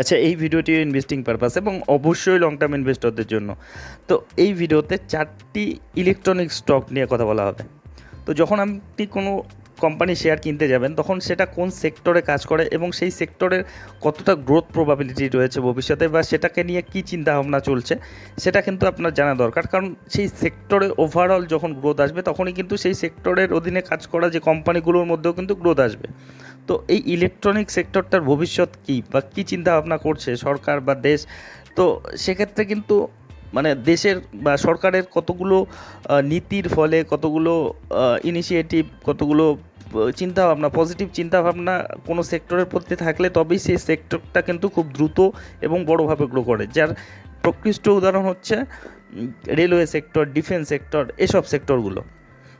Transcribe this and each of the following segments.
আচ্ছা এই ভিডিওটি ইনভেস্টিং পারপাস এবং অবশ্যই লং টার্ম ইনভেস্টরদের জন্য। তো এই ভিডিওতে চারটি ইলেকট্রনিক স্টক নিয়ে কথা বলা হবে। তো যখন আপনি কোনো কোম্পানি শেয়ার কিনতে যাবেন, তখন সেটা কোন সেক্টরে কাজ করে এবং সেই সেক্টরের কতটা গ্রোথ প্রবাবিলিটি রয়েছে ভবিষ্যতে বা সেটাকে নিয়ে কী চিন্তাভাবনা চলছে, সেটা কিন্তু আপনার জানা দরকার। কারণ সেই সেক্টরে ওভারঅল যখন গ্রোথ আসবে, তখনই কিন্তু সেই সেক্টরের অধীনে কাজ করা যে কোম্পানিগুলোর মধ্যেও কিন্তু গ্রোথ আসবে। তো এই ইলেকট্রনিক সেক্টরটার ভবিষ্যৎ কী বা কী চিন্তাভাবনা করছে সরকার বা দেশ? তো সেক্ষেত্রে কিন্তু মানে দেশের বা সরকারের কতগুলো নীতির ফলে কতগুলো ইনিশিয়েটিভ কতগুলো চিন্তাভাবনা পজিটিভ চিন্তাভাবনা কোনো সেক্টরের প্রতি থাকলে তবেই সেই সেক্টরটা কিন্তু খুব দ্রুত এবং বড়োভাবে গ্রো করে। যার প্রকৃষ্ট উদাহরণ হচ্ছে রেলওয়ে সেক্টর ডিফেন্স সেক্টর এসব সেক্টরগুলো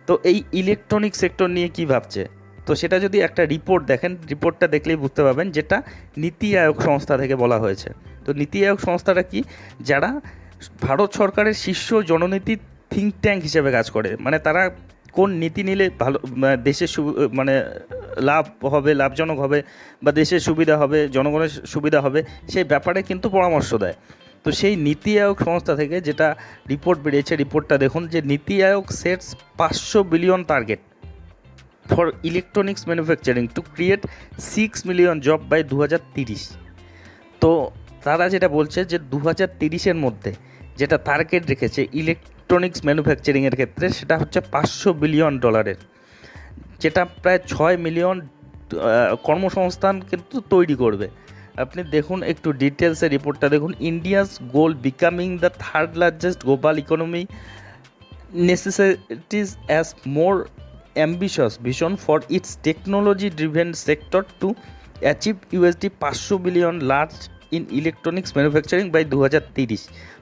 তো এই ইলেকট্রনিক সেক্টর নিয়ে কি ভাবছে? তো সেটা যদি একটা রিপোর্ট দেখেন রিপোর্টটা দেখলেই বুঝতে পারবেন যেটা নীতি আয়োগ সংস্থা থেকে বলা হয়েছে। তো নীতি আয়োগ সংস্থাটা কি? যারা ভারত সরকারের শীর্ষ জননীতি থিঙ্ক ট্যাঙ্ক হিসেবে কাজ করে মানে তারা কোন নীতি নিলে ভালো মানে দেশের সু- মানে লাভ হবে, লাভজনক হবে বা দেশের সুবিধা হবে, জনগণের সুবিধা হবে, সেই ব্যাপারে কিন্তু পরামর্শ দেয়। তো সেই নীতি আয়োগ সংস্থা থেকে যেটা রিপোর্ট বেরিয়েছে রিপোর্টটা দেখুন যে নীতি আয়োগ সেটস পাঁচশো billion target for electronics manufacturing to create six million job by দু তো তারা যেটা বলছে যে দু হাজার তিরিশের মধ্যে যেটা টার্গেট রেখেছে ইলেকট্রনিক্স ম্যানুফ্যাকচারিংয়ের ক্ষেত্রে সেটা হচ্ছে পাঁচশো বিলিয়ন ডলারের যেটা প্রায় ছয় মিলিয়ন কর্মসংস্থান কিন্তু তৈরি করবে। আপনি দেখুন একটু ডিটেলসে রিপোর্টটা দেখুন। India's goal becoming the third largest global economy necessities as more ambitious vision for its technology driven sector to achieve USD পাঁচশো billion large in electronics manufacturing by দু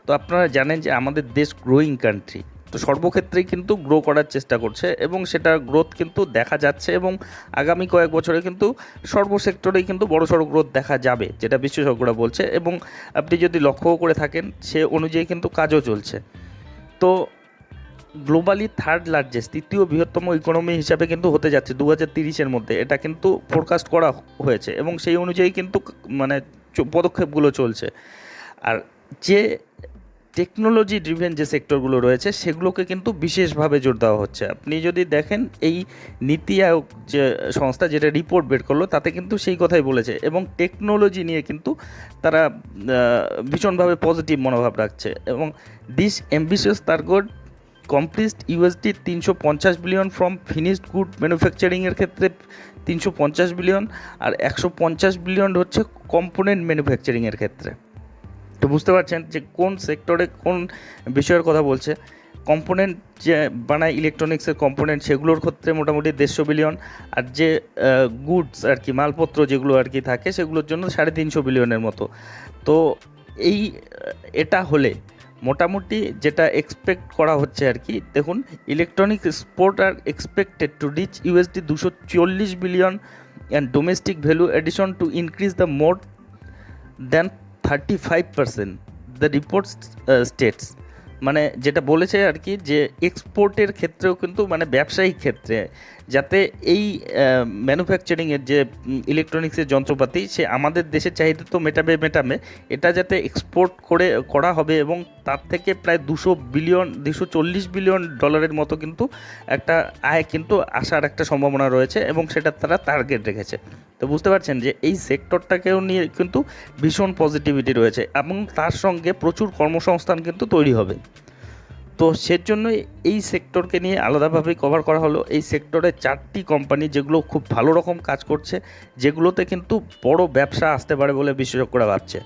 তো আপনারা জানেন যে আমাদের দেশ গ্রোয়িং কান্ট্রি তো সর্বক্ষেত্রেই কিন্তু গ্রো করার চেষ্টা করছে এবং সেটা গ্রোথ কিন্তু দেখা যাচ্ছে এবং আগামী কয়েক বছরে কিন্তু সর্বসেক্টরেই কিন্তু বড় সড়ো গ্রোথ দেখা যাবে, যেটা বিশেষজ্ঞরা বলছে এবং আপনি যদি লক্ষ্যও করে থাকেন সে অনুযায়ী কিন্তু কাজও চলছে। তো গ্লোবালি থার্ড লার্জেস্ট, তৃতীয় বৃহত্তম ইকোনমি হিসাবে কিন্তু হতে যাচ্ছে দু হাজার তিরিশের মধ্যে। এটা কিন্তু ফোরকাস্ট করা হয়েছে এবং সেই অনুযায়ী কিন্তু মানে পদক্ষেপগুলো চলছে। আর যে টেকনোলজি ড্রিভেন যে সেক্টরগুলো রয়েছে, সেগুলোকে কিন্তু বিশেষভাবে জোর দেওয়া হচ্ছে। আপনি যদি দেখেন, এই নীতি আয়োগ যে সংস্থা যেটা রিপোর্ট বের করল, তাতে কিন্তু সেই কথাই বলেছে এবং টেকনোলজি নিয়ে কিন্তু তারা ভীষণভাবে পজিটিভ মনোভাব রাখছে এবং this ambitious target complete USD তিনশো পঞ্চাশ বিলিয়ন ফ্রম ফিনিশড গুড ম্যানুফ্যাকচারিংয়ের ক্ষেত্রে তিনশো পঞ্চাশ বিলিয়ন আর একশো পঞ্চাশ বিলিয়ন হচ্ছে কম্পোনেন্ট ম্যানুফ্যাকচারিংয়ের ক্ষেত্রে। তো বুঝতে পারছেন যে কোন সেক্টরে কোন বিষয়ের কথা বলছে? কম্পোনেন্ট যে বানায় ইলেকট্রনিক্সের কম্পোনেন্ট সেগুলোর ক্ষেত্রে মোটামুটি দেড়শো বিলিয়ন আর যে গুডস আর কি, মালপত্র যেগুলো আর কি থাকে সেগুলোর জন্য সাড়ে তিনশো বিলিয়নের মতো। তো এই এটা হলে মোটামুটি যেটা এক্সপেক্ট করা হচ্ছে আর কি, দেখুন electronic export are expected to reach USD দুশো চল্লিশ billion and domestic value addition to increase the more than thirty five percent the report states মানে যেটা বলেছে আর কি যে এক্সপোর্টের ক্ষেত্রেও কিন্তু মানে ব্যবসায়িক ক্ষেত্রে যাতে এই ম্যানুফ্যাকচারিংয়ের যে ইলেকট্রনিক্সের যন্ত্রপাতি, সে আমাদের দেশের চাহিদা তো মেটাবে মেটাবে এটা যাতে এক্সপোর্ট করে, করা হবে এবং তার থেকে প্রায় দুশো বিলিয়ন দুশো চল্লিশ বিলিয়ন ডলারের মতো কিন্তু একটা আয় কিন্তু আসার একটা সম্ভাবনা রয়েছে এবং সেটা তারা টার্গেট রেখেছে। তো বুঝতে পারছেন যে এই সেক্টরটাকেও নিয়ে কিন্তু ভীষণ পজিটিভিটি রয়েছে এবং তার সঙ্গে প্রচুর কর্মসংস্থান কিন্তু তৈরি হবে। তো সেজন্যই এই সেক্টরকে নিয়ে আলাদাভাবে কভার করা হলো। এই সেক্টরে চারটি কোম্পানি যেগুলো খুব ভালো রকম কাজ করছে, যেগুলোতে কিন্তু বড় ব্যবসা আসতে পারে বলে বিশেষজ্ঞরা ভাবছে।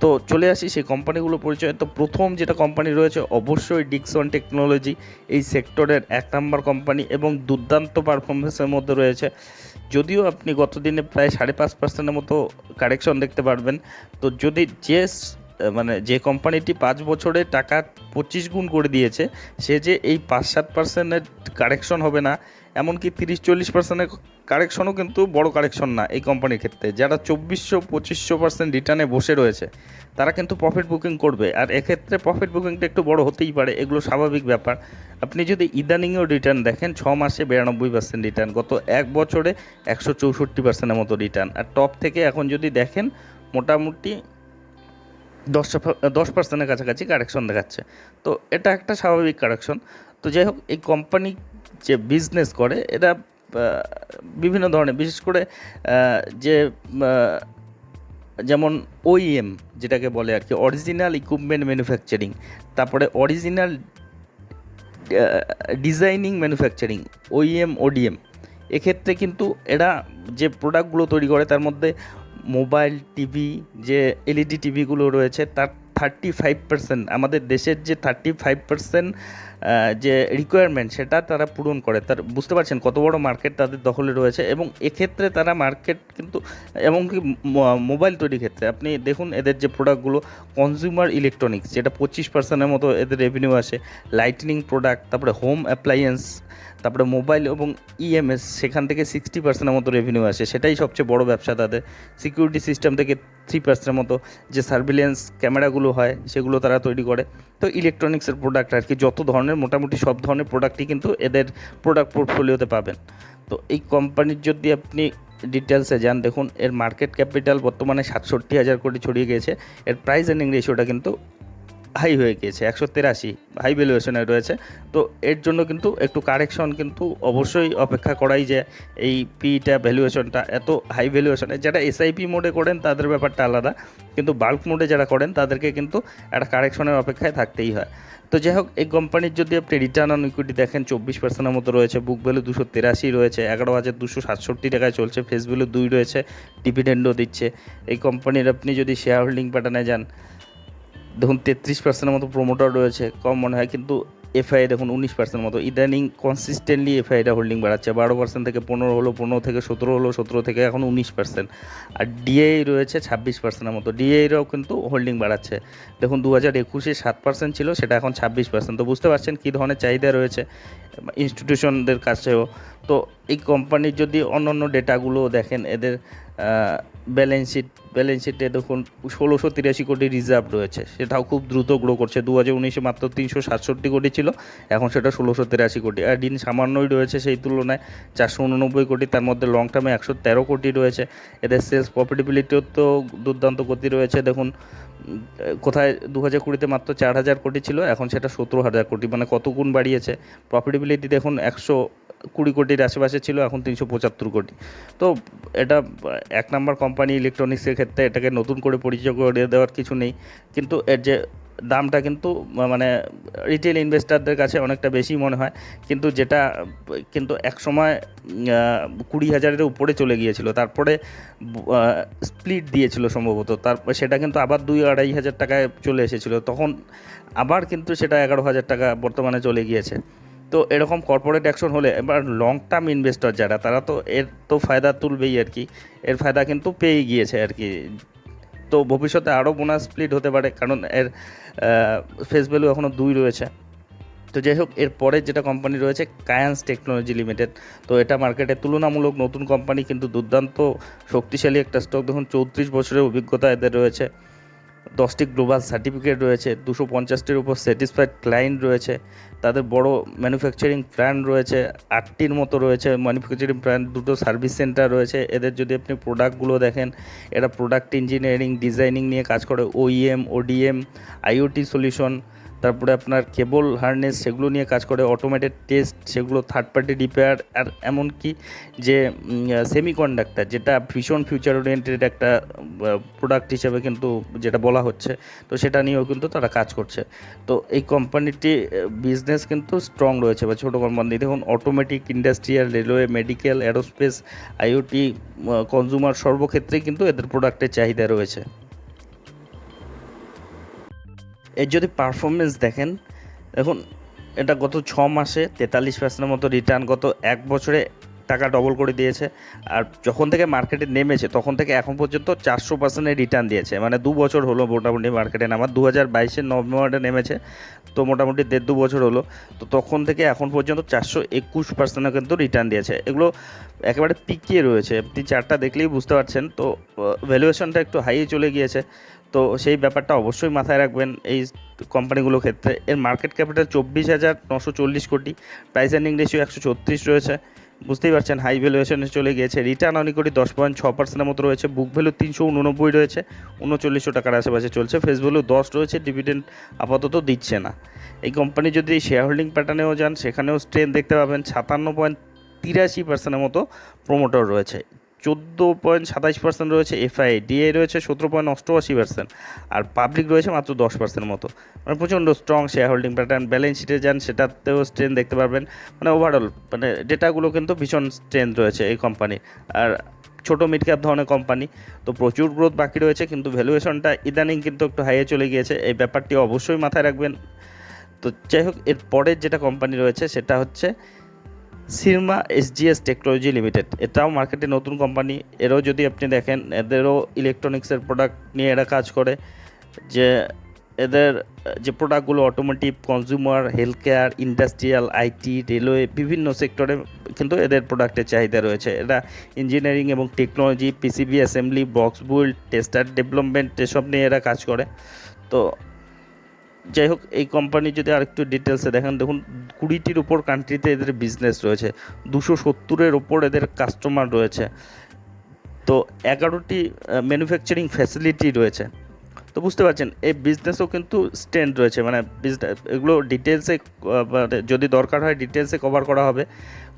তো চলে আসি সেই কোম্পানিগুলো পরিচয়। তো প্রথম যেটা কোম্পানি রয়েছে, অবশ্যই ডিকসন টেকনোলজি এই সেক্টরের এক নাম্বার কোম্পানি এবং দুর্দান্ত পারফরমেন্সের মধ্যে রয়েছে। যদিও আপনি গত দিনে প্রায় সাড়ে পাঁচ পার্সেন্টের মতো কারেকশন দেখতে পারবেন। তো যদি যে মানে যে কোম্পানিটি পাঁচ বছরে টাকা পঁচিশ গুণ করে দিয়েছে, সে যে এই পাঁচ সাত পার্সেন্টের কারেকশন হবে না, এমনকি তিরিশ চল্লিশ পার্সেন্টের কারেকশনও কিন্তু বড় কারেকশন না এই কোম্পানির ক্ষেত্রে। যারা চব্বিশশো, পঁচিশশো পার্সেন্ট রিটার্নে বসে রয়েছে, তারা কিন্তু প্রফিট বুকিং করবে। আর এক্ষেত্রে প্রফিট বুকিংটা একটু বড় হতেই পারে, এগুলো স্বাভাবিক ব্যাপার। আপনি যদি ইদানিংয়েও রিটার্ন দেখেন, ছ মাসে বিরানব্বই পার্সেন্ট রিটার্ন গত এক বছরে একশো চৌষট্টি পার্সেন্টের মতো রিটার্ন আর টপ থেকে এখন যদি দেখেন, মোটামুটি দশ দশ পার্সেন্টের কাছাকাছি কারেকশন দেখাচ্ছে। তো এটা একটা স্বাভাবিক কারেকশন তো যাই হোক এই কোম্পানি যে বিজনেস করে আহ, বিভিন্ন ধরনের বিশেষ করে যে যেমন ওইএম যেটাকে বলে আর কি অরিজিনাল ইকুইপমেন্ট ম্যানুফ্যাকচারিং তারপরে original designing manufacturing OEM ODM এক্ষেত্রে কিন্তু এরা যে প্রোডাক্টগুলো তৈরি করে তার মধ্যে মোবাইল টিভি যে এলইডি টিভিগুলো রয়েছে, তার থার্টি ফাইভ পার্সেন্ট আমাদের দেশের যে থার্টি ফাইভ পার্সেন্ট যে রিকোয়ারমেন্ট সেটা তারা পূরণ করে। তার, বুঝতে পারছেন কত বড় মার্কেট তাদের দখলে রয়েছে এবং এক্ষেত্রে তারা মার্কেট কিন্তু, এমনকি মোবাইল তৈরির ক্ষেত্রে। আপনি দেখুন এদের যে প্রোডাক্টগুলো কনজিউমার ইলেকট্রনিক্স যেটা পঁচিশ পার্সেন্টের মতো এদের রেভিনিউ আসে লাইটনিং প্রোডাক্ট তারপরে হোম অ্যাপ্লায়েন্স তারপরে মোবাইল এবং ইএমএস সেখান থেকে সিক্সটি পার্সেন্টের মতো রেভিনিউ আসে। সেটাই সবচেয়ে বড় ব্যবসা তাদের। সিকিউরিটি সিস্টেম থেকে থ্রি পার্সেন্টের মতো যে সার্ভিলেন্স ক্যামেরাগুলো হয়, সেগুলো তারা তৈরি করে। তো ইলেকট্রনিক্সের প্রোডাক্ট আর কি, যত ধরনের, মোটামুটি সব ধরনের প্রোডাক্টই কিন্তু এদের প্রোডাক্ট পোর্টফোলিওতে পাবেন। তো এই কোম্পানির যদি আপনি ডিটেলসে যান, দেখুন, এর মার্কেট ক্যাপিটাল বর্তমানে সাতষট্টি হাজার কোটি ছড়িয়ে গিয়েছে এর প্রাইস এর্নিং রেশিওটা কিন্তু হাই হয়ে গিয়েছে, একশো তেরাশি হাই ভ্যালুয়েশনে রয়েছে। তো এর জন্য কিন্তু একটু কারেকশন কিন্তু অবশ্যই অপেক্ষা করাই যে এই পিটা ভ্যালুয়েশনটা এত হাই ভ্যালুয়েশনে যারা এসআইপি মোডে করেন তাদের ব্যাপারটা আলাদা, কিন্তু বাল্ক মোডে যারা করেন তাদেরকে কিন্তু একটা কারেকশনের অপেক্ষায় থাকতেই হয়। তো যাই হোক, এই কোম্পানির যদি আপনি রিটার্ন অন ইকুইটি দেখেন, চব্বিশ পার্সেন্টের মতো রয়েছে বুক ভ্যালু দুশো তেরাশি রয়েছে, এগারো হাজার দুশো সাতষট্টি টাকায় চলছে ফেস ভ্যালু দুই রয়েছে ডিভিডেন্ডও দিচ্ছে। এই কোম্পানির আপনি যদি শেয়ার হোল্ডিং প্যাটার্নে যান দেখুন, তেত্রিশ পার্সেন্টের মতো প্রোমোটার রয়েছে, কম মনে হয়, কিন্তু এফআই দেখুন উনিশ পার্সেন্ট মতো। ইদানিং কনসিস্টেন্টলি এফআইটা হোল্ডিং বাড়াচ্ছে। বারো পার্সেন্ট থেকে পনেরো হলো, পনেরো থেকে সতেরো হলো, সতেরো থেকে এখন উনিশ পার্সেন্ট আর ডিএই রয়েছে ছাব্বিশ পার্সেন্টের মতো। ডিএইরাও কিন্তু হোল্ডিং বাড়াচ্ছে। দেখুন দু হাজার একুশে সাত পার্সেন্ট ছিল, সেটা এখন ছাব্বিশ পার্সেন্ট তো বুঝতে পারছেন কী ধরনের চাহিদা রয়েছে ইনস্টিটিউশনদের কাছেও। তো এই কোম্পানির যদি অন্য অন্য ডেটাগুলো দেখেন, এদের ব্যালেন্স শিট ব্যালেন্স শিটে দেখুন ষোলোশো তিরাশি কোটি রিজার্ভ রয়েছে। সেটাও খুব দ্রুত গ্রো করছে। দু হাজার উনিশে মাত্র তিনশো সাতষট্টি কোটি ছিল, এখন সেটা ষোলোশো তিরাশি কোটি। আর ঋণ সামান্যই রয়েছে সেই তুলনায়। চারশো উননব্বই কোটি, তার মধ্যে লং টার্মে একশো তেরো কোটি রয়েছে। এদের সেলস প্রফিটেবিলিটিও তো দুর্দান্ত গতি রয়েছে। দেখুন, কোথায় দু হাজার কুড়িতে মাত্র চার হাজার কোটি ছিল, এখন সেটা সতেরো হাজার কোটি। মানে কত গুণ বাড়িয়েছে। প্রফিটেবিলিটি দেখুন একশো কুড়ি কোটির আশেপাশে ছিল, এখন তিনশো পঁচাত্তর কোটি। তো এটা এক নাম্বার কোম্পানি ইলেকট্রনিক্সের ক্ষেত্রে এটাকে নতুন করে পরিচয় করে দেওয়ার কিছু নেই। কিন্তু এর যে দামটা কিন্তু মানে রিটেল ইনভেস্টারদের কাছে অনেকটা বেশি মনে হয়। কিন্তু যেটা, কিন্তু এক সময় কুড়ি হাজারের উপরে চলে গিয়েছিল। তারপরে স্প্লিট দিয়েছিল সম্ভবত। তারপর সেটা কিন্তু আবার দুই আড়াই হাজার টাকায় চলে এসেছিল। তখন আবার কিন্তু সেটা এগারো হাজার টাকা বর্তমানে চলে গিয়েছে। তো এরকম কর্পোরেট অ্যাকশন হলে এবার লং টার্ম ইনভেস্টর যারা, তারা তো এর তো ফায়দা তুলবেই আর কি। এর ফায়দা কিন্তু পেয়ে গিয়েছে আর কি। তো ভবিষ্যতে আরও বোনাস স্প্লিট হতে পারে, কারণ এর ফেস ভ্যালু এখনও দুই রয়েছে। তো যাই হোক, এর পরে যেটা কোম্পানি রয়েছে কায়ান্স টেকনোলজি লিমিটেড তো এটা মার্কেটে তুলনামূলক নতুন কোম্পানি কিন্তু দুর্দান্ত শক্তিশালী একটা স্টক দেখুন, চৌত্রিশ বছরের অভিজ্ঞতা এদের রয়েছে। দশটি গ্লোবাল সার্টিফিকেট রয়েছে, দুশো পঞ্চাশটির উপর স্যাটিসফাইড ক্লায়েন্ট রয়েছে, তাদের বড় ম্যানুফ্যাকচারিং প্ল্যান্ট রয়েছে, আটটির মতো রয়েছে ম্যানুফ্যাকচারিং প্ল্যান্ট দুটো সার্ভিস সেন্টার রয়েছে। এদের যদি আপনি প্রোডাক্টগুলো দেখেন, এরা প্রোডাক্ট ইঞ্জিনিয়ারিং ডিজাইনিং নিয়ে কাজ করে ওইএম ওডিএম আইওটি সলিউশন তারপরে আপনার কেবল হার্নেস সেগুলো নিয়ে কাজ করে অটোমেটেড টেস্ট সেগুলো থার্ড পার্টি রিপেয়ার আর এমনকি যে সেমি কন্ডাক্টার যেটা ভীষণ ফিউচার ওরিয়েন্টেড একটা প্রোডাক্ট হিসেবে কিন্তু যেটা বলা হচ্ছে, তো সেটা নিয়েও কিন্তু তারা কাজ করছে। তো এই কোম্পানিটি বিজনেস কিন্তু স্ট্রং রয়েছে বা ছোটো কোম্পানি দেখুন automatic industrial railway medical aerospace IoT consumer সর্বক্ষেত্রেই কিন্তু এদের প্রোডাক্টের চাহিদা রয়েছে। এর যদি পারফরমেন্স দেখেন, দেখুন, এটা গত ছ মাসে তেতাল্লিশ পার্সেন্টের মতো রিটার্ন গত এক বছরে টাকা ডবল করে দিয়েছে। আর যখন থেকে মার্কেটে নেমেছে, তখন থেকে এখন পর্যন্ত চারশো পার্সেন্টের রিটার্ন দিয়েছে। মানে দু বছর হলো মোটামুটি মার্কেটে নামার দু হাজার বাইশের নভেম্বরে নেমেছে, তো মোটামুটি দেড় দু বছর হলো। তো তখন থেকে এখন পর্যন্ত চারশো একুশ পার্সেন্টও কিন্তু রিটার্ন দিয়েছে। এগুলো একেবারে পিকিয়ে রয়েছে। আপনি চারটা দেখলেই বুঝতে পারছেন। তো ভ্যালুয়েশনটা একটু হাইয়ে চলে গিয়েছে। তো সেই ব্যাপারটা অবশ্যই মাথায় রাখবেন। এই কোম্পানিগুলোর ক্ষেত্রে এর মার্কেট ক্যাপিটাল চব্বিশ হাজার নশো চল্লিশ কোটি। প্রাইস এর্নিং রেশিও একশো ছত্রিশ রয়েছে। বুঝতেই পারছেন হাই ভ্যালুয়েশনে চলে গিয়েছে। রিটার্ন অন ইকুইটি দশ পয়েন্ট ছ পার্সেন্টের মতো রয়েছে। বুক ভ্যালু তিনশো উননব্বই রয়েছে। উনচল্লিশশো টাকার আশেপাশে চলছে। ফেস ভ্যালু দশ রয়েছে। ডিভিডেন্ড আপাতত দিচ্ছে না। এই কোম্পানি যদি শেয়ার হোল্ডিং প্যাটার্নেও যান, সেখানেও স্ট্রেন দেখতে পাবেন। সাতান্ন পয়েন্ট তিরাশি পার্সেন্টের মতো প্রোমোটর রয়েছে। চোদ্দ পয়েন্ট সাতাইশ পার্সেন্ট রয়েছে এফআই, ডিএ রয়েছে সতেরো পয়েন্ট অষ্টআশি পার্সেন্ট আর পাবলিক রয়েছে মাত্র দশ পার্সেন্ট মতো। মানে প্রচণ্ড strong share holding pattern balance শিটে যান, সেটাতেও স্ট্রেন দেখতে পারবেন। মানে ওভারঅল মানে ডেটাগুলো কিন্তু ভীষণ স্ট্রেন রয়েছে এই কোম্পানির আর ছোটো মিড ক্যাপ ধরনের কোম্পানি তো প্রচুর গ্রোথ বাকি রয়েছে, কিন্তু ভ্যালুয়েশনটা ইদানিং কিন্তু একটু হাইয়ে চলে গিয়েছে। এই ব্যাপারটি অবশ্যই মাথায় রাখবেন। তো যাই হোক এর পরের যেটা কোম্পানি রয়েছে, সেটা হচ্ছে সিরমা এসজিএস টেকনোলজি লিমিটেড। এটাও মার্কেটে নতুন কোম্পানি। এরও যদি আপনি দেখেন, এদেরও ইলেকট্রনিক্সের প্রোডাক্ট নিয়ে এরা কাজ করে। যে এদের, যে প্রোডাক্টগুলো automotive consumer health care industrial IT railway বিভিন্ন সেক্টরে কিন্তু এদের প্রোডাক্টের চাহিদা রয়েছে। এরা ইঞ্জিনিয়ারিং এবং technology PCB assembly box build tester development এসব নিয়ে এরা কাজ করে। তো যাই হোক এই কোম্পানি যদি আরেকটু ডিটেলসে দেখেন, দেখুন, কুড়িটির উপর কান্ট্রিতে এদের বিজনেস রয়েছে। দুশো সত্তরের ওপর এদের কাস্টমার রয়েছে। তো এগারোটি ম্যানুফ্যাকচারিং ফ্যাসিলিটি রয়েছে। তো বুঝতে পারছেন, এই বিজনেসও কিন্তু স্ট্যান্ড রয়েছে। মানে বিজনেস এগুলো ডিটেলসে যদি দরকার হয় ডিটেলসে কভার করা হবে।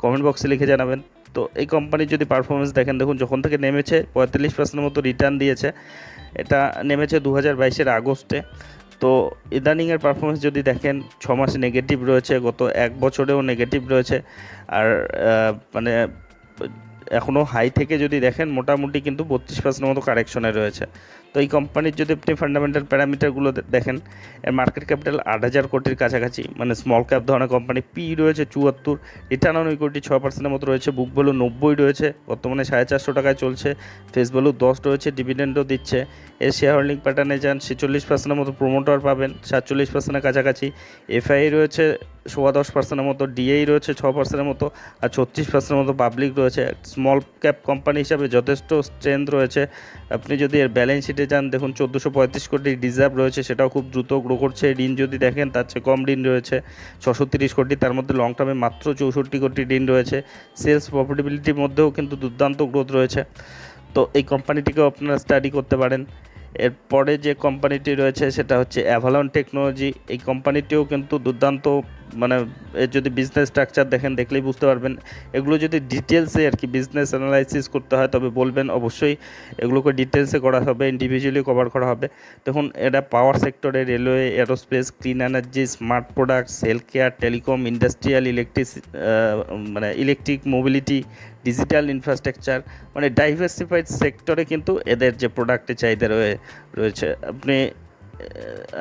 কমেন্ট বক্সে লিখে জানাবেন। তো এই কোম্পানির যদি পারফরমেন্স দেখেন, দেখুন, যখন থেকে নেমেছে, পঁয়তাল্লিশ পার্সেন্টের মতো রিটার্ন দিয়েছে। এটা নেমেছে দু হাজার বাইশের আগস্টে। তো ইদানিংয়ের পারফরমেন্স যদি দেখেন ছ মাস নেগেটিভ রয়েছে, গত এক বছরেও নেগেটিভ রয়েছে। আর মানে এখনও হাই থেকে যদি দেখেন, মোটামুটি কিন্তু বত্রিশ পার্সেন্টের মতো কারেকশনে রয়েছে। তো এই কোম্পানির যদি আপনি ফান্ডামেন্টাল প্যারামিটারগুলো দেখেন, এর মার্কেট ক্যাপিটাল আট হাজার কোটির কাছাকাছি মানে স্মল ক্যাপ ধরনের কোম্পানি পি রয়েছে চুয়াত্তর রিটার্ন অন ইকুইটি ছ পার্সেন্টের মতো রয়েছে বুক ভ্যালু নব্বই রয়েছে, বর্তমানে সাড়ে চারশো টাকায় চলছে ফেস ভ্যালু দশ রয়েছে ডিভিডেন্ডও দিচ্ছে। এর শেয়ার হোল্ডিং প্যাটার্নে যান, ছেচল্লিশ পার্সেন্টের মতো প্রোমোটার পাবেন, সাতচল্লিশ পার্সেন্টের কাছাকাছি। এফআই রয়েছে, সোয়া দশ পার্সেন্টের মতো ডিএই রয়েছে, ছ পার্সেন্টের মতো, আর ছত্রিশ পার্সেন্টের মতো পাবলিক রয়েছে। স্মল ক্যাপ কোম্পানি হিসাবে যথেষ্ট স্ট্রেংথ রয়েছে। আপনি যদি এর ব্যালেন্স শিটে যান দেখুন চোদ্দোশো পঁয়ত্রিশ কোটি রিজার্ভ রয়েছে, সেটাও খুব দ্রুত গ্রো করছে। ঋণ যদি দেখেন, তার চেয়ে কম ঋণ রয়েছে ছশো তিরিশ কোটি, তার মধ্যে লং টার্মে মাত্র চৌষট্টি কোটি ঋণ রয়েছে। সেলস প্রফিটেবিলিটির মধ্যেও কিন্তু দুর্দান্ত গ্রোথ রয়েছে। তো এই কোম্পানিটিকেও আপনারা স্টাডি করতে পারেন। এরপরে যে কোম্পানিটি রয়েছে, সেটা হচ্ছে অ্যাভালন টেকনোলজি এই কোম্পানিটিও কিন্তু দুর্দান্ত মানে এর যদি বিজনেস স্ট্রাকচার দেখেন, দেখলেই বুঝতে পারবেন। এগুলো যদি ডিটেলসে আর কি বিজনেস অ্যানালাইসিস করতে হয়, তবে বলবেন অবশ্যই এগুলোকে ডিটেলসে করা হবে ইন্ডিভিজুয়ালি কভার করা হবে। দেখুন, এটা পাওয়ার সেক্টরে railway aerospace clean energy smart products health care telecom industrial electric মানে ইলেকট্রিক মোবিলিটি ডিজিটাল ইনফ্রাস্ট্রাকচার মানে ডাইভার্সিফাইড সেক্টরে কিন্তু এদের যে প্রোডাক্টের চাহিদা রয়ে, রয়েছে। আপনি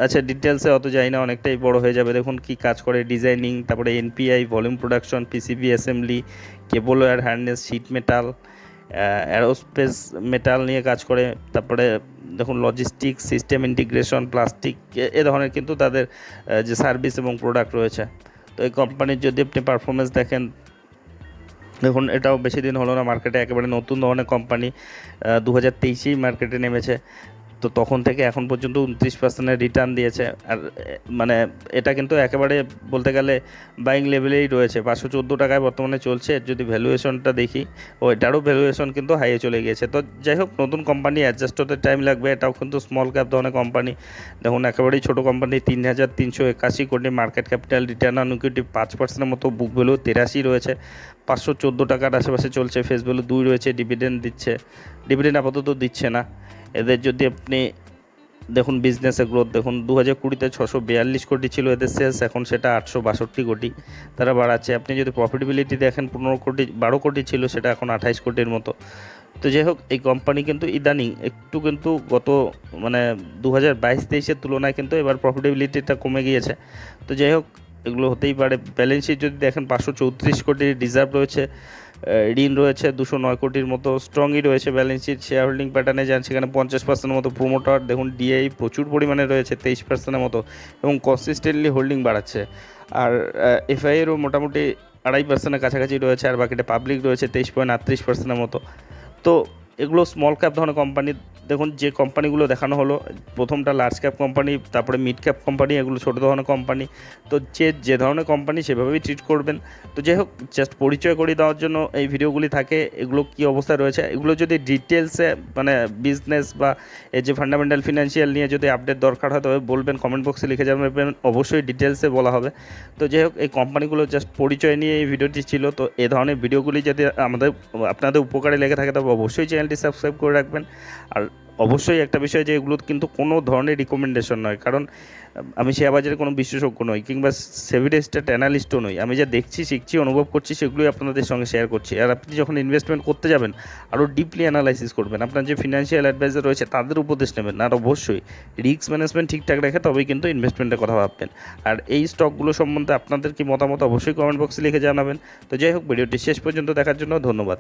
আচ্ছা ডিটেলসে অত যাই না, অনেকটাই বড় হয়ে যাবে। দেখুন কি কাজ করে ডিজাইনিং তারপরে NPI volume production PCB assembly cable wire harness sheet metal aerospace metal নিয়ে কাজ করে, তারপরে দেখুন লজিস্টিক সিস্টেম ইন্টিগ্রেশন প্লাস্টিক এ ধরনের কিন্তু তাদের যে সার্ভিস এবং প্রোডাক্ট রয়েছে। তো এই কোম্পানির যদি আপনি পারফরমেন্স দেখেন, দেখুন এটাও বেশি দিন হলো না মার্কেটে একেবারে নতুন ধরনের কোম্পানি দু হাজার তেইশেই মার্কেটে নেমেছে। তো তখন থেকে এখন পর্যন্ত উনত্রিশ পার্সেন্টের রিটার্ন দিয়েছে। আর মানে এটা কিন্তু একেবারে বলতে গেলে বাইং লেভেলেই রয়েছে। পাঁচশো চোদ্দ টাকায় বর্তমানে চলছে। যদি ভ্যালুয়েশনটা দেখি ও এটারও ভ্যালুয়েশন কিন্তু হাইয়ে চলে গিয়েছে। তো যাই হোক, নতুন কোম্পানি অ্যাডজাস্ট হতে টাইম লাগবে। এটাও কিন্তু স্মল ক্যাপ ধরনের কোম্পানি দেখুন, একেবারেই ছোটো কোম্পানি তিন হাজার তিনশো একাশি কোটি market capital return on equity পাঁচ পার্সেন্টের মতো বুক ভ্যালু তেরাশি রয়েছে। পাঁচশো চোদ্দ টাকার আশেপাশে চলছে। ফেস ভ্যালু দুই রয়েছে। ডিভিডেন্ড দিচ্ছে। ডিভিডেন্ড আপাতত দিচ্ছে না। এদের যদি আপনি দেখুন বিজনেসের গ্রোথ দেখুন দু হাজার কুড়িতে ছশো বিয়াল্লিশ কোটি ছিল এদের সেলস এখন সেটা আটশো বাষট্টি কোটি তারা বাড়াচ্ছে। আপনি যদি প্রফিটেবিলিটি দেখেন, পনেরো কোটি, বারো কোটি ছিল, সেটা এখন আঠাইশ কোটির মতো। তো যাই হোক, এই কোম্পানি কিন্তু ইদানিং একটু কিন্তু গত মানে দু হাজার বাইশ তেইশের তুলনায় কিন্তু এবার প্রফিটেবিলিটিটা কমে গিয়েছে। তো যাই হোক, এগুলো হতেই পারে। ব্যালেন্স শিট যদি দেখেন, পাঁচশো চৌত্রিশ কোটির রিজার্ভ রয়েছে। ঋণ রয়েছে দুশো নয় কোটির মতো স্ট্রংই রয়েছে ব্যালেন্স শিট শেয়ার হোল্ডিং প্যাটার্নে যান সেখানে পঞ্চাশ পার্সেন্টের মতো প্রোমোটার দেখুন ডিআই প্রচুর পরিমাণে রয়েছে তেইশ পার্সেন্টের মতো এবং কনসিস্টেন্টলি হোল্ডিং বাড়াচ্ছে। আর এফআইএরও মোটামুটি আড়াই পার্সেন্টের কাছাকাছি রয়েছে, আর বাকিটা পাবলিক রয়েছে তেইশ পয়েন্ট আটত্রিশ পার্সেন্টের মতো। তো এগুলো স্মল ক্যাপ ধরনের কোম্পানি দেখুন যে কোম্পানিগুলো দেখানো হলো, প্রথমটা লার্জ ক্যাপ কোম্পানি তারপরে মিড ক্যাপ কোম্পানি এগুলো ছোটো ধরনের কোম্পানি তো যে যে ধরনের কোম্পানি সেভাবেই ট্রিট করবেন। তো যাই হোক জাস্ট পরিচয় করে দেওয়ার জন্য এই ভিডিওগুলি থাকে, এগুলো কী অবস্থায় রয়েছে, এগুলো যদি ডিটেলসে মানে বিজনেস বা এই যে ফান্ডামেন্টাল ফিনান্সিয়াল নিয়ে যদি আপডেট দরকার হয়, তবে বলবেন কমেন্ট বক্সে লিখে যাবেন অবশ্যই ডিটেলসে বলা হবে। তো যাই হোক, এই কোম্পানিগুলো জাস্ট পরিচয় নিয়ে এই ভিডিওটি ছিল, তো এই ধরনের ভিডিওগুলি যদি আমাদের, আপনাদের উপকারে লেগে থাকে, তবে অবশ্যই চ্যানেলটি সাবস্ক্রাইব করে রাখবেন। আর অবশ্যই একটা বিষয় যে এগুলো কিন্তু কোনো ধরনের রিকমেন্ডেশন নয়, কারণ আমি শেয়ার বাজারে কোনো বিশেষজ্ঞ নই কিংবা সেভিডেস্টেড অ্যানালিস্টও নই। আমি যা দেখছি, শিখছি, অনুভব করছি, সেগুলোই আপনাদের সঙ্গে শেয়ার করছি। আর আপনি যখন ইনভেস্টমেন্ট করতে যাবেন, আরও ডিপলি অ্যানালাইসিস করবেন। আপনার যে ফিনান্সিয়াল অ্যাডভাইজার রয়েছে, তাদের উপদেশ নেবেন। আর অবশ্যই রিস্ক ম্যানেজমেন্ট ঠিকঠাক রেখে তবেই কিন্তু ইনভেস্টমেন্টের কথা ভাববেন। আর এই স্টকগুলো সম্বন্ধে আপনাদের কি মতামত, অবশ্যই কমেন্ট বক্সে লিখে জানাবেন। তো যাই হোক, ভিডিওটি শেষ পর্যন্ত দেখার জন্য ধন্যবাদ।